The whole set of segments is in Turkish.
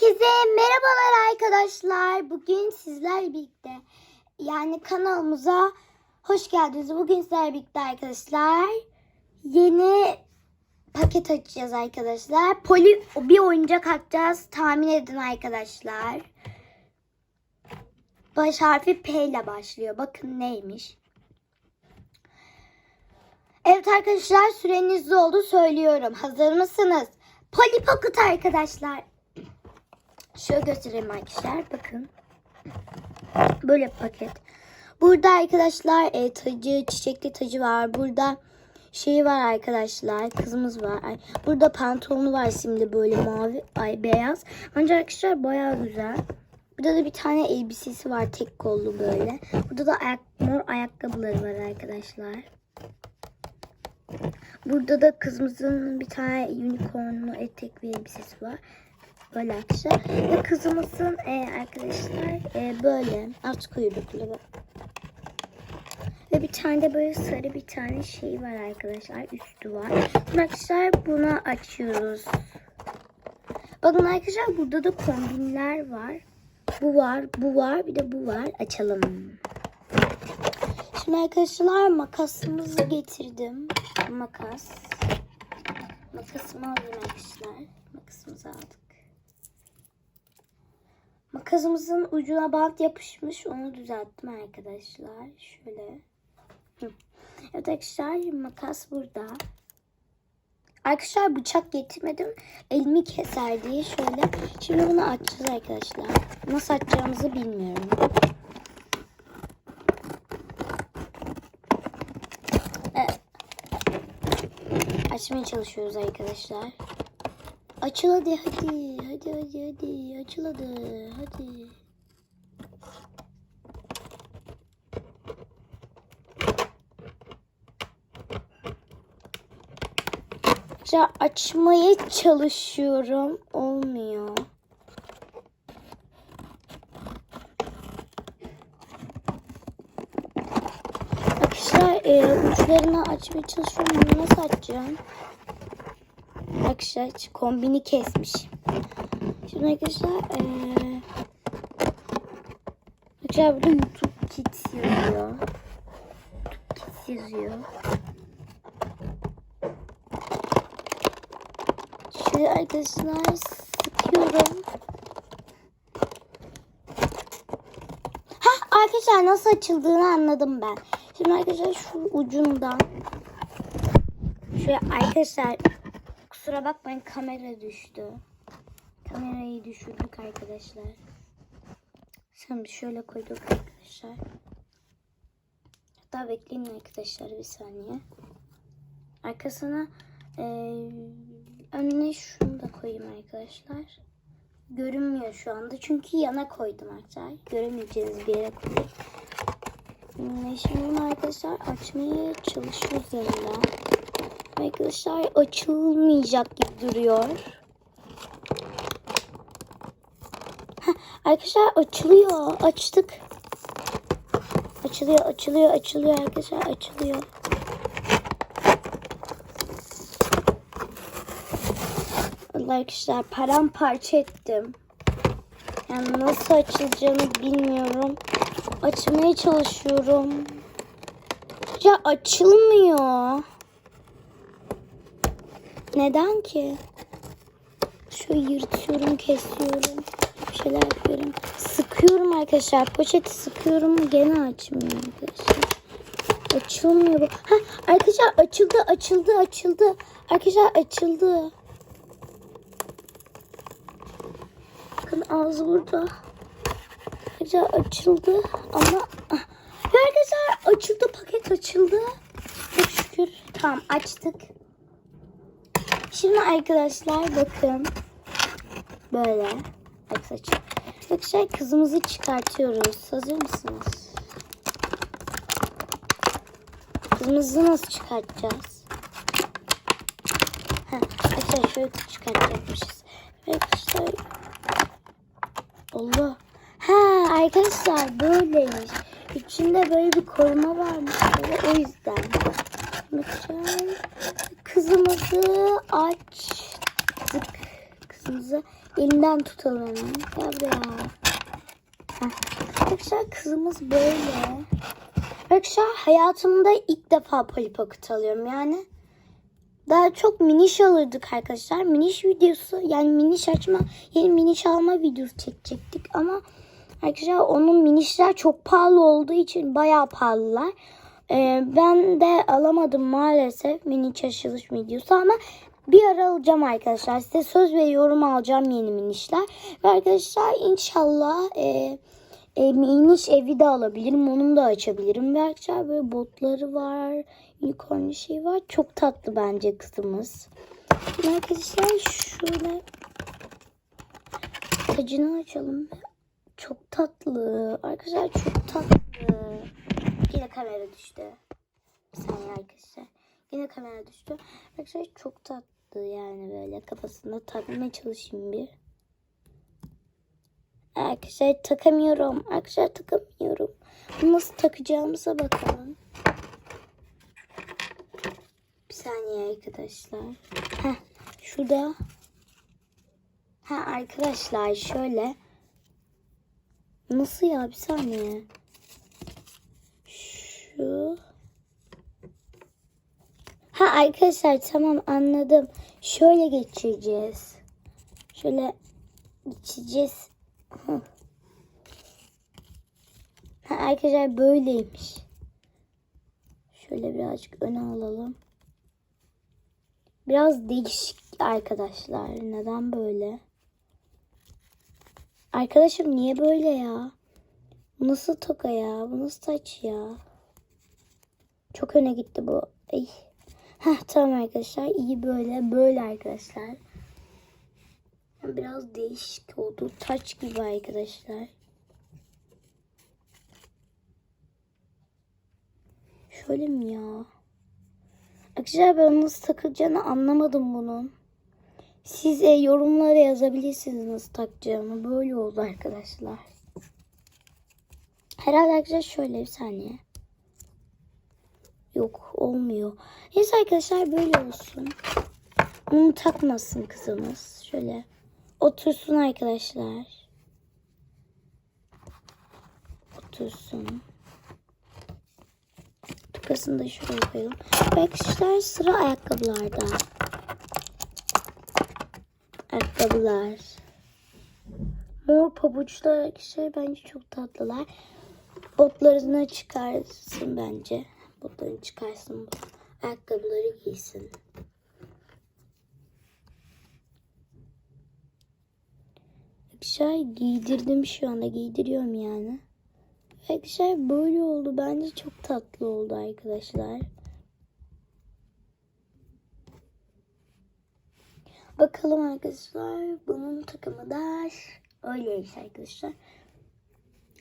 Herkese merhabalar arkadaşlar. Bugün sizlerle birlikte yani kanalımıza hoş geldiniz. Bugün sizlerle birlikte arkadaşlar yeni paket açacağız arkadaşlar. Poli bir oyuncak açacağız. Tahmin edin arkadaşlar. Baş harfi P ile başlıyor. Bakın neymiş. Evet arkadaşlar süreniz doldu söylüyorum. Hazır mısınız? Polly Pocket arkadaşlar. Şöyle göstereyim arkadaşlar. Bakın. Böyle paket. Burada arkadaşlar e, tacı, çiçekli tacı var. Burada şey var arkadaşlar. Kızımız var. Ay, burada pantolonu var şimdi böyle mavi, ay beyaz. Ancak arkadaşlar bayağı güzel. Burada da bir tane elbisesi var tek kollu böyle. Burada da ayak, mor ayakkabıları var arkadaşlar. Burada da kızımızın bir tane unicornlu etek bir elbisesi var. Böyle arkadaşlar. Ve kızımızın e, arkadaşlar e, böyle aç kuyruklu. Ve bir tane de böyle sarı bir tane şey var arkadaşlar. Üstü var. Arkadaşlar bunu açıyoruz. Bakın arkadaşlar burada da kombinler var. Bu var, bu var, bir de bu var. Açalım. Şimdi arkadaşlar makasımızı getirdim. Makas. Makasımı alayım arkadaşlar. Makasımızı aldık. Makasımızın ucuna bant yapışmış. Onu düzelttim arkadaşlar. Şöyle. Evet arkadaşlar makas burada. Arkadaşlar bıçak getirmedim. Elimi keser diye şöyle. Şimdi bunu açacağız arkadaşlar. Nasıl açacağımızı bilmiyorum. Evet. Açmaya çalışıyoruz arkadaşlar. Açıl hadi hadi. Hadi hadi hadi. Açıl hadi. Hadi. Ya açmaya çalışıyorum. Olmuyor. Arkadaşlar e, uçlarını açmaya çalışıyorum. Nasıl açacağım? Arkadaşlar kombini kesmiş. Şimdi arkadaşlar e, arkadaşlar burada YouTube Kids yazıyor. YouTube Kids yazıyor. Şöyle arkadaşlar sıkıyorum. Hah arkadaşlar nasıl açıldığını anladım ben. Şimdi arkadaşlar şu ucundan şöyle arkadaşlar kusura bakmayın kamera düştü. Kamerayı düşürdük arkadaşlar. Şimdi şöyle koyduk arkadaşlar. Hatta bekleyin arkadaşlar bir saniye. Arkasına eee önüne şunu da koyayım arkadaşlar. Görünmüyor şu anda çünkü yana koydum arkadaşlar. Göremeyeceğiniz bir yere koydum. Hmm, Şimdi arkadaşlar açmaya çalışıyoruz yanından. Arkadaşlar açılmayacak gibi duruyor. Heh, arkadaşlar açılıyor. Açtık. Açılıyor, açılıyor, açılıyor arkadaşlar. Açılıyor. Arkadaşlar paramparça ettim. Yani nasıl açılacağını bilmiyorum. Açmaya çalışıyorum. Ya açılmıyor. Neden ki? Şöyle yırtıyorum, kesiyorum. Bir şeyler yapıyorum. Sıkıyorum arkadaşlar. Poşeti sıkıyorum. Gene açmıyor arkadaşlar. Açılmıyor bu. Ha, arkadaşlar açıldı, açıldı, açıldı. Arkadaşlar açıldı. Bakın ağzı burada. Arkadaşlar açıldı ama Ah, arkadaşlar açıldı paket açıldı. Çok şükür. Tamam açtık. Şimdi arkadaşlar bakın. Böyle. Arkadaşlar. Arkadaşlar kızımızı çıkartıyoruz. Hazır mısınız? Kızımızı nasıl çıkartacağız? Ha, arkadaşlar şöyle çıkartacakmışız. Arkadaşlar Allah. Ha arkadaşlar böyleymiş. İçinde böyle bir koruma varmış. Böyle, o yüzden. Bakın. Kızımızı açtık. Kızımızı elinden tutalım hemen. Gel buraya. Arkadaşlar kızımız böyle. Arkadaşlar hayatımda ilk defa polipokut alıyorum yani. Daha çok miniş alırdık arkadaşlar. Miniş videosu yani miniş açma, yeni miniş alma videosu çekecektik ama arkadaşlar onun minişler çok pahalı olduğu için bayağı pahalılar. Ee, ben de alamadım maalesef miniş açılış videosu ama bir ara alacağım arkadaşlar. Size söz veriyorum alacağım yeni minişler. Ve arkadaşlar inşallah e, e, miniş evi de alabilirim. Onu da açabilirim. Ve arkadaşlar böyle botları var. Unicorn şey var. Çok tatlı bence kızımız. Şimdi arkadaşlar şöyle tacını açalım. Çok tatlı. Arkadaşlar çok tatlı. Kamera düştü. Bir saniye arkadaşlar. Yine kamera düştü. Arkadaşlar çok tatlı yani böyle kafasında takmaya çalışayım bir. Arkadaşlar takamıyorum. Arkadaşlar takamıyorum. Nasıl takacağımıza bakalım. Bir saniye arkadaşlar. Heh, şurada. Ha arkadaşlar şöyle. Nasıl ya bir saniye. Şu. Ha arkadaşlar tamam anladım. Şöyle geçireceğiz. Şöyle geçeceğiz. Ha, arkadaşlar böyleymiş. Şöyle birazcık öne alalım. Biraz değişik arkadaşlar. Neden böyle? Arkadaşım niye böyle ya? Nasıl toka ya? Bu nasıl saç ya? Çok öne gitti bu. Ay. Heh, tamam arkadaşlar. iyi böyle. Böyle arkadaşlar. Biraz değişik oldu. Taç gibi arkadaşlar. Şöyle mi ya? Arkadaşlar ben nasıl takılacağını anlamadım bunun. Siz e, yorumlara yazabilirsiniz nasıl takacağımı. Böyle oldu arkadaşlar. Herhalde arkadaşlar şöyle bir saniye. Yok olmuyor. Neyse arkadaşlar böyle olsun. Onu takmasın kızımız. Şöyle otursun arkadaşlar. Otursun. Tukasını da şuraya koyalım. Arkadaşlar sıra ayakkabılarda. Ayakkabılar. Mor pabuçlar arkadaşlar bence çok tatlılar. Botlarını çıkarsın bence. Botlarını çıkarsın. Ayakkabıları giysin. Arkadaşlar giydirdim şu anda. Giydiriyorum yani. Arkadaşlar böyle oldu. Bence çok tatlı oldu arkadaşlar. Bakalım arkadaşlar. Bunun takımı da öyleymiş arkadaşlar.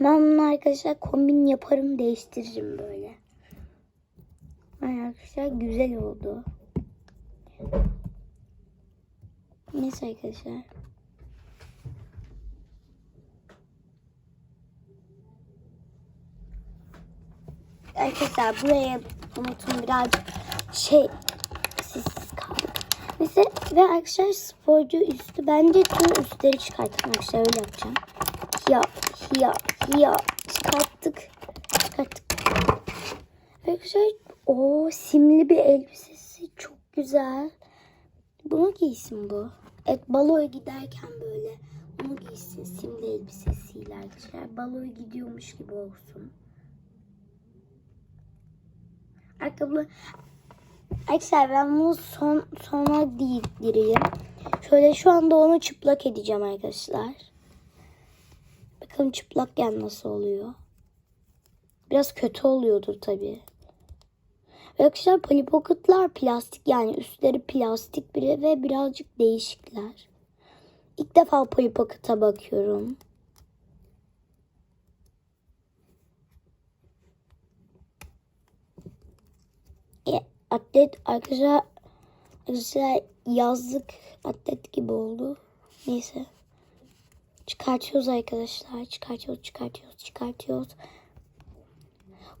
Ben bunu arkadaşlar kombin yaparım değiştiririm böyle. Arkadaşlar güzel oldu. Neyse arkadaşlar. Arkadaşlar buraya unutun birazcık şey sessiz kaldık. Mesela ve arkadaşlar sporcu üstü bence tüm üstleri çıkartalım arkadaşlar öyle yapacağım. Ya ya ya çıkarttık. Çıkarttık. Arkadaşlar o simli bir elbisesi çok güzel. Bunu giysin bu. Evet baloya giderken böyle onu giysin simli elbisesiyle arkadaşlar. Baloya gidiyormuş gibi olsun. Ayakkabı Arkadaşlar ben bunu son sona giydireyim. Şöyle şu anda onu çıplak edeceğim arkadaşlar. Bakalım çıplakken nasıl oluyor. Biraz kötü oluyordur tabii. Arkadaşlar Polly plastik yani üstleri plastik biri ve birazcık değişikler. İlk defa Polly bakıyorum. E, atlet arkadaşlar arkadaşlar yazlık atlet gibi oldu. Neyse. Çıkartıyoruz arkadaşlar. Çıkartıyoruz, çıkartıyoruz, çıkartıyoruz.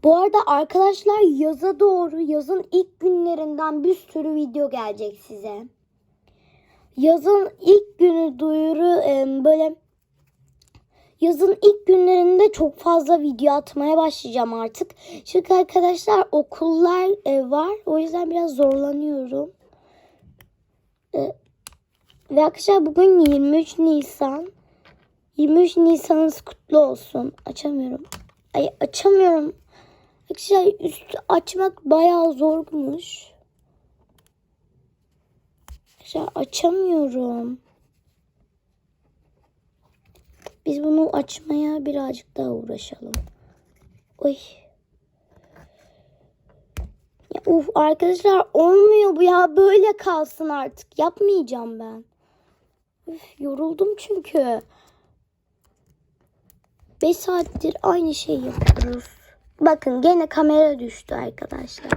Bu arada arkadaşlar yaza doğru yazın ilk günlerinden bir sürü video gelecek size. yazın ilk günü duyuru böyle yazın ilk günlerinde çok fazla video atmaya başlayacağım artık. Çünkü arkadaşlar okullar e, var. O yüzden biraz zorlanıyorum. E, ve arkadaşlar bugün 23 Nisan. 23 Nisan'ınız kutlu olsun. Açamıyorum. Ay açamıyorum. Arkadaşlar üstü açmak bayağı zormuş. Arkadaşlar açamıyorum. Biz bunu açmaya birazcık daha uğraşalım. Oy. Ya, uf arkadaşlar olmuyor bu ya. Böyle kalsın artık. Yapmayacağım ben. Üf, yoruldum çünkü. 5 saattir aynı şeyi yapıyoruz. Bakın gene kamera düştü arkadaşlar.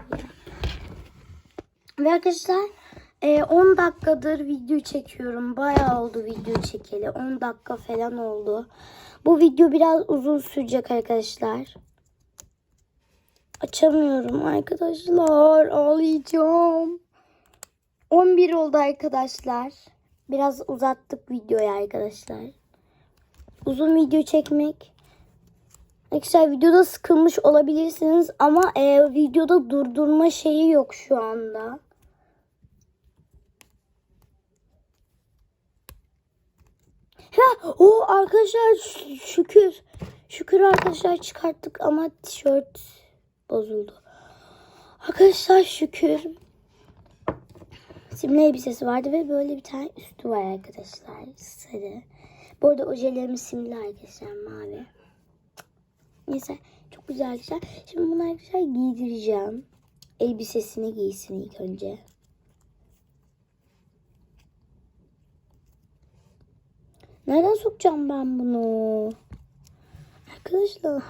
Ve arkadaşlar e, 10 dakikadır video çekiyorum. Bayağı oldu video çekeli. 10 dakika falan oldu. Bu video biraz uzun sürecek arkadaşlar. Açamıyorum arkadaşlar. Ağlayacağım. 11 oldu arkadaşlar. Biraz uzattık videoyu arkadaşlar. Uzun video çekmek. Arkadaşlar videoda sıkılmış olabilirsiniz ama e, videoda durdurma şeyi yok şu anda. Ha, o arkadaşlar şükür. Şükür arkadaşlar çıkarttık ama tişört bozuldu. Arkadaşlar şükür. Simli elbisesi vardı ve böyle bir tane üstü var arkadaşlar. Sarı. Bu arada ojelerimiz simli arkadaşlar mavi. Neyse çok güzel arkadaşlar. Şimdi bunu arkadaşlar giydireceğim. Elbisesini giysin ilk önce. Nereden sokacağım ben bunu? Arkadaşlar.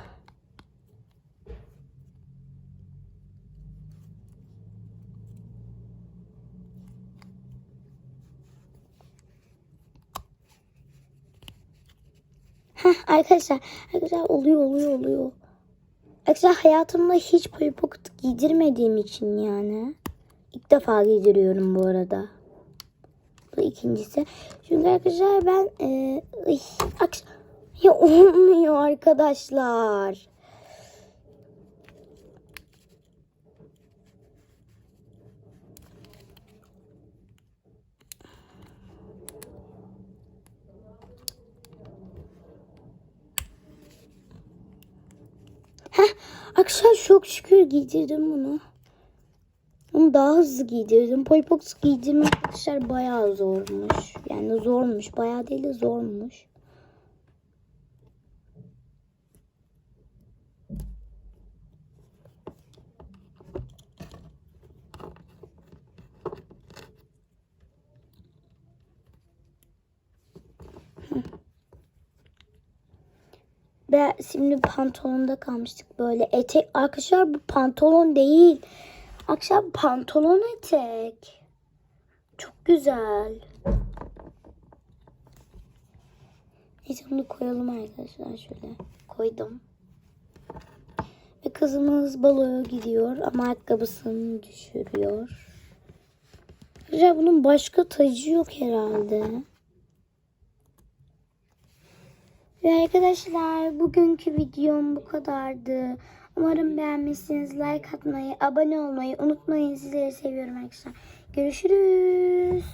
Heh, arkadaşlar, arkadaşlar oluyor oluyor oluyor. Arkadaşlar hayatımda hiç Polly Pocket giydirmediğim için yani. İlk defa giydiriyorum bu arada. Bu ikincisi. Çünkü arkadaşlar ben e, akş- ya olmuyor arkadaşlar. Arkadaşlar çok şükür giydirdim bunu. Onu daha hızlı giydirdim. Polypox giydirmek arkadaşlar bayağı zormuş. Yani zormuş. Bayağı değil de zormuş. Ve şimdi pantolonda kalmıştık böyle. Etek arkadaşlar bu pantolon değil. Arkadaşlar pantolon etek. Çok güzel. Neyse bunu koyalım arkadaşlar şöyle. Koydum. Ve kızımız baloya gidiyor ama ayakkabısını düşürüyor. Arkadaşlar bunun başka tacı yok herhalde. Ve arkadaşlar bugünkü videom bu kadardı. Umarım beğenmişsiniz. Like atmayı, abone olmayı unutmayın. Sizleri seviyorum arkadaşlar. Görüşürüz.